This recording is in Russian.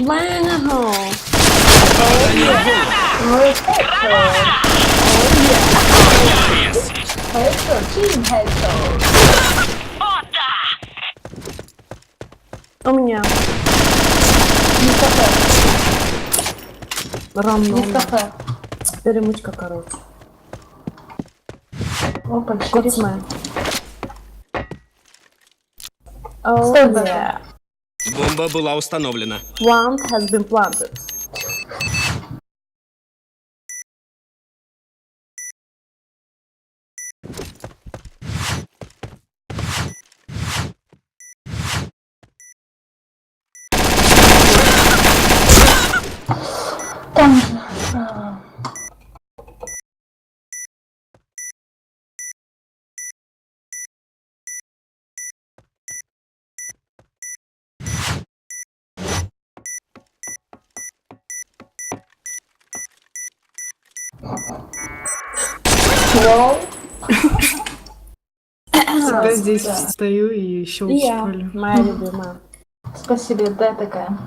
Вау! Хорошо, Team Headshot. У меня. Не кафе, Рам не кафе. Перемычка, короче. Опа, через... Коцмен. Oh, Стой, yeah. Бомба была установлена. Plant has been planted. Там же. Всегда здесь встаю и щелчу Я. Моя любимая. Спасибо, да, такая.